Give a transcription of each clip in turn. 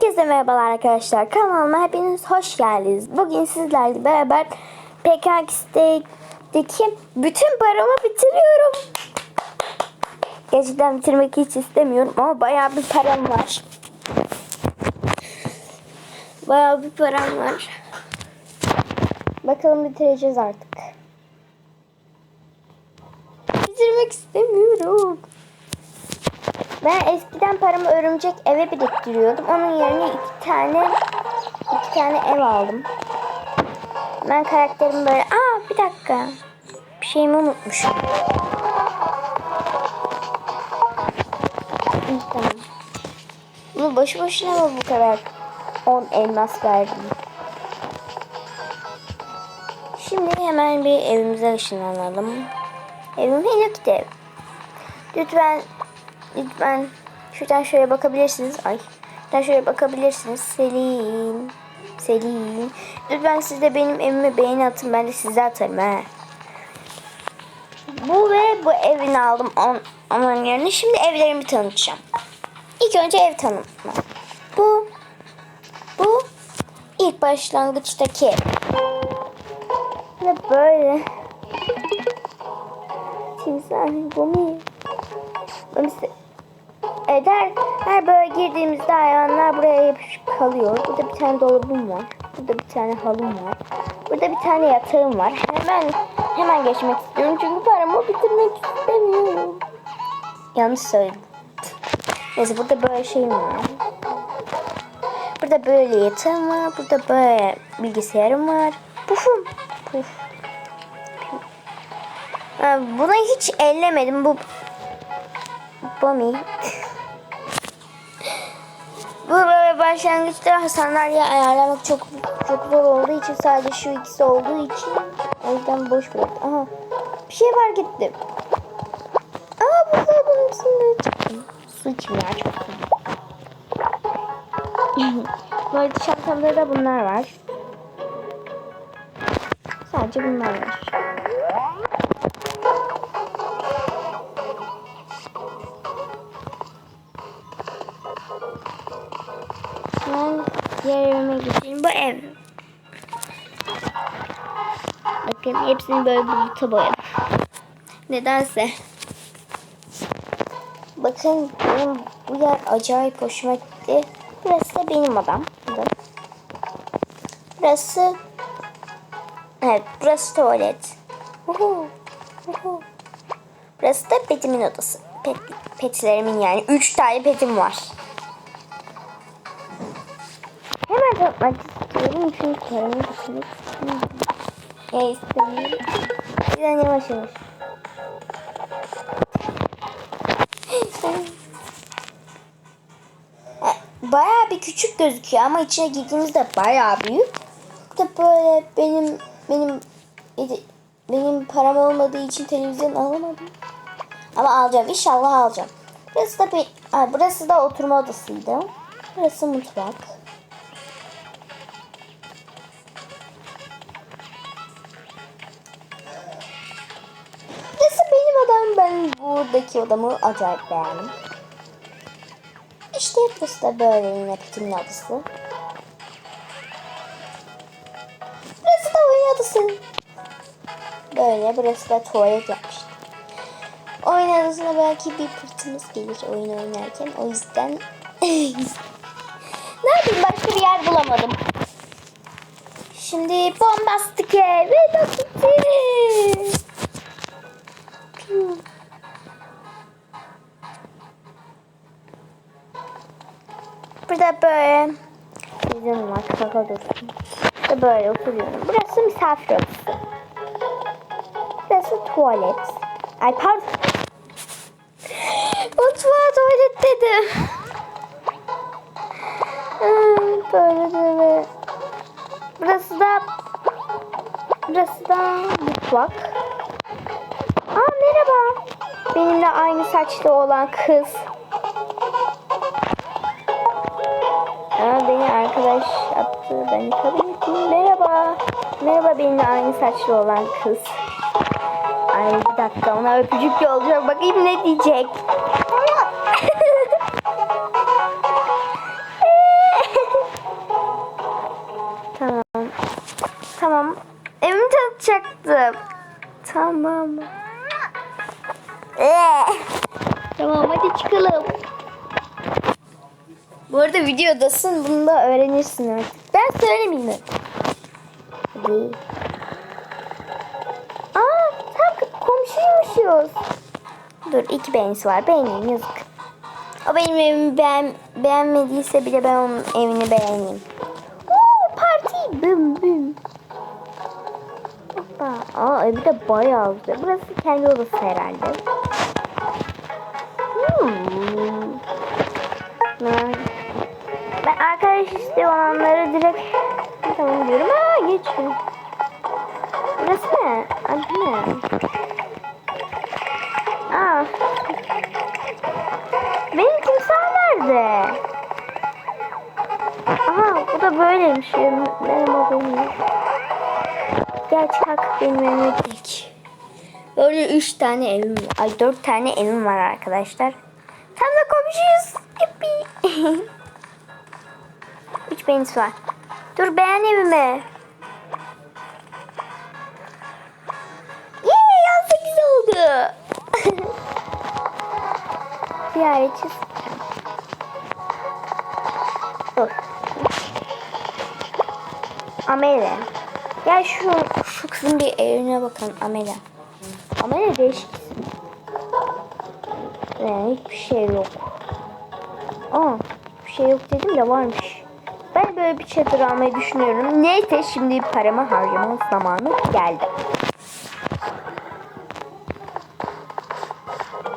Herkese merhabalar arkadaşlar. Kanalıma hepiniz hoş geldiniz. Bugün sizlerle beraber PKX'deki bütün paramı bitiriyorum. Gerçekten bitirmek hiç istemiyorum ama bayağı bir param var. Bayağı bir param var. Bakalım bitireceğiz artık. Bitirmek istemiyorum. Ben eskiden paramı örümcek eve biriktiriyordum. Onun yerine iki tane iki tane ev aldım. Ben karakterimi böyle... Aa bir dakika. Bir şeyimi unutmuşum. Tamam. Bunu boşu boşuna mı bu kadar 10 elmas verdim? Şimdi hemen bir evimize ışınlanalım. Evim Hello Kitty. Lütfen Lütfen şuradan şöyle bakabilirsiniz. Ay. Şuradan şöyle bakabilirsiniz. Selin. Selin. Lütfen siz de benim evime beğeni atın. Ben de size atarım he. Bu ve bu evini aldım. On, onun yerine. Şimdi evlerimi tanıtacağım. İlk önce ev tanıtma. Bu. Bu. ilk başlangıçtaki ev. Ve böyle. Timsah bu mu? Öyleyse- Evet her, her böyle girdiğimizde hayvanlar buraya yapışıp kalıyor. Burada bir tane dolabım var. Burada bir tane halım var. Burada bir tane yatağım var. Hemen hemen geçmek istiyorum çünkü paramı bitirmek istemiyorum. Yanlış söyledim. Neyse burada böyle şeyim var. Burada böyle yatağım var. Burada böyle bilgisayarım var. Pufum. Puf. Buna hiç ellemedim. Bu Bami. Bu böyle başlangıçta sandalye ayarlamak çok çok zor olduğu için sadece şu ikisi olduğu için o yüzden boş bıraktım. Aha bir şey fark ettim. Aa burada bunun içinde çıktım. Su içeyim ya çok güzel. Böyle çantamda da bunlar var. Sadece bunlar var. Diğer evime. Bu ev. Bakın hepsini böyle buluta boyadım. Nedense. Bakın benim bu yer acayip hoşuma gitti. Burası da benim. Burada. Burası Evet burası tuvalet. Uhu, uhu. Burası da petimin odası. Pet, petlerimin yani. Üç tane petim var. Tanıtmak istiyorum çünkü paramı bitirmek istemiyorum. Ya istemiyorum. Birden yavaş yavaş. Ha, Bayağı bir küçük gözüküyor ama içine girdiğimizde bayağı büyük. Da böyle benim benim benim param olmadığı için televizyon alamadım. Ama alacağım. İnşallah alacağım. Burası da bir, burası da oturma odasıydı. Burası mutfak. Ben buradaki odamı acayip beğendim. İşte burası da böyle yine petimin odası. Burası da oyun odası. Böyle burası da tuvalet yapmıştım. Oyun odasına belki bir fırtınız gelir oyun oynarken. O yüzden ne yapayım başka bir yer bulamadım. Şimdi bombastik ev ve dakiti. Burada böyle bizim var kaka dursun. Burada böyle oturuyorum. Burası misafir odası. Burası tuvalet. Ay pardon. Mutfağa tuvalet dedim. Hmm, Böyle böyle. Burası da Burası da mutfak. Aa merhaba. Benimle aynı saçlı olan kız. arkadaş yaptı. Ben yıkabildim. Merhaba. Merhaba benimle aynı saçlı olan kız. Ay bir dakika ona öpücük yolluyor. Bakayım ne diyecek. tamam. Tamam. Evimi tanıtacaktım. Tamam. tamam hadi çıkalım. Bu arada videodasın bunu da öğrenirsin. Ben söylemeyeyim mi? Hadi. Aa tam komşuymuşuz. Dur iki beğenisi var. Beğeneyim yazık. O benim evimi beğen, beğenmediyse bile ben onun evini beğeneyim. Oo parti büm büm. Hoppa. Aa evi de bayağı güzel. Burası kendi odası herhalde. Arkadaş isteği olanları direkt tamam diyorum. Aa geçiyor. Burası ne? Adı ne? Aa. Benim timsah nerede? Aha bu da böyleymiş. Benim. Gel çak benim evime dik. Böyle üç tane evim var. Ay dört tane evim var arkadaşlar. Tam da komşuyuz. Yuppi. üç benisi var. Dur beğen evimi. Oldu. Ziyaretçi Dur. Amele. Gel şu şu kızın bir evine bakalım Amele. Amele değişik isim. Yani hiçbir şey yok. Aa, bir şey yok dedim de varmış. Böyle bir çadır almayı düşünüyorum. Neyse şimdi paramı harcama zamanı geldi.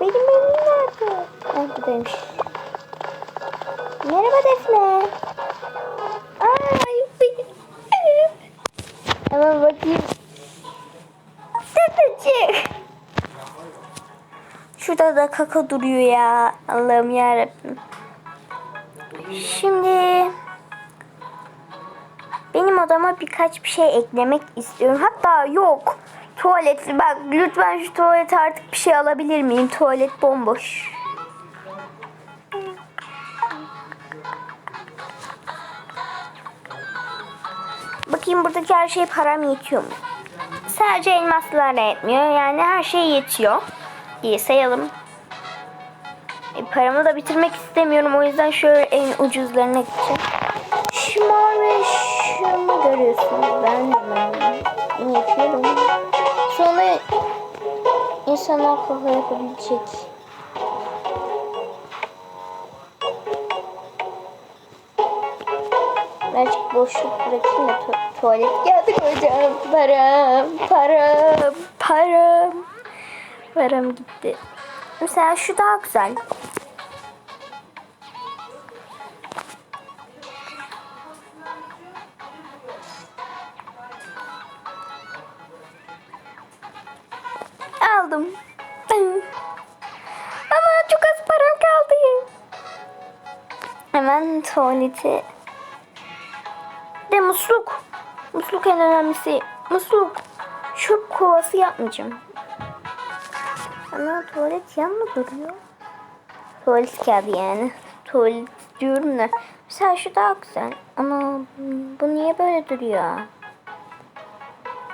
Benim evim nerede? Ay buradaymış. Merhaba Defne. Ay benim. Hemen bakayım. Defneciğim. Şurada da kaka duruyor ya. Allah'ım yarabbim. Şimdi benim odama birkaç bir şey eklemek istiyorum. Hatta yok. Tuvalet bak lütfen şu tuvalete artık bir şey alabilir miyim? Tuvalet bomboş. Bakayım buradaki her şey param yetiyor mu? Sadece elmaslar da yetmiyor. Yani her şey yetiyor. İyi sayalım. E, paramı da bitirmek istemiyorum. O yüzden şöyle en ucuzlarına gideceğim. Görüyorsunuz. Ben ben yapıyorum. Sonra insanlar kafa yapabilecek. Birazcık boşluk bırakayım da tu- tuvalet kağıdı koyacağım. Param, param, param. Param gitti. Mesela şu daha güzel. Hemen tuvaleti. De musluk. Musluk en önemlisi. Musluk. Çöp kovası yapmayacağım. Ana tuvalet yan mı duruyor? Tuvalet kağıdı yani. Tuvalet diyorum da. Mesela şu daha güzel. Ana bu niye böyle duruyor?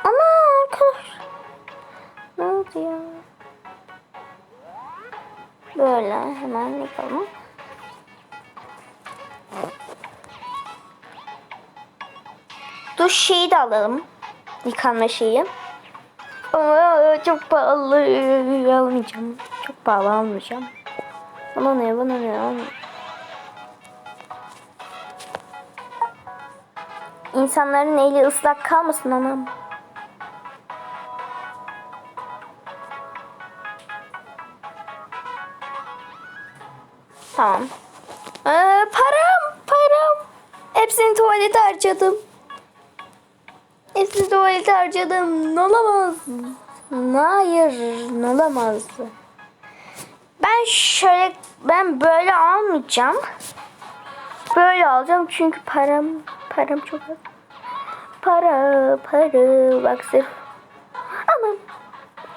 Ana arkadaş. Ne oldu ya? Böyle hemen yapalım. Duş şeyi de alalım. Yıkanma şeyi. Ama çok pahalı almayacağım. Çok pahalı almayacağım. Bana ne bana ne almayacağım. İnsanların eli ıslak kalmasın anam. Tamam. Ee, param, param. Hepsini tuvalete harcadım. Hepsini tuvalete harcadım. Olamaz. Hayır, olamaz. Ben şöyle, ben böyle almayacağım. Böyle alacağım çünkü param, param çok az. Para, para, bak sırf. Aman.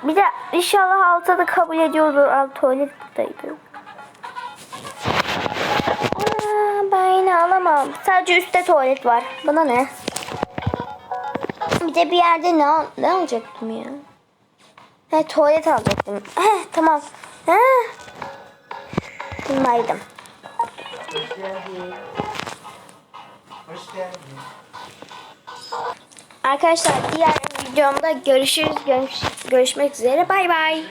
Bir de inşallah altta da kabul ediyordur. Alt tuvalet buradaydı. Aa, ben yine alamam. Sadece üstte tuvalet var. Bana ne? bir de bir yerde ne, al ne alacaktım ya? He tuvalet alacaktım. Heh, tamam. Heh. Şundaydım. Hoş geldin. Arkadaşlar diğer videomda görüşürüz. Görüş görüşmek üzere. Bay bay.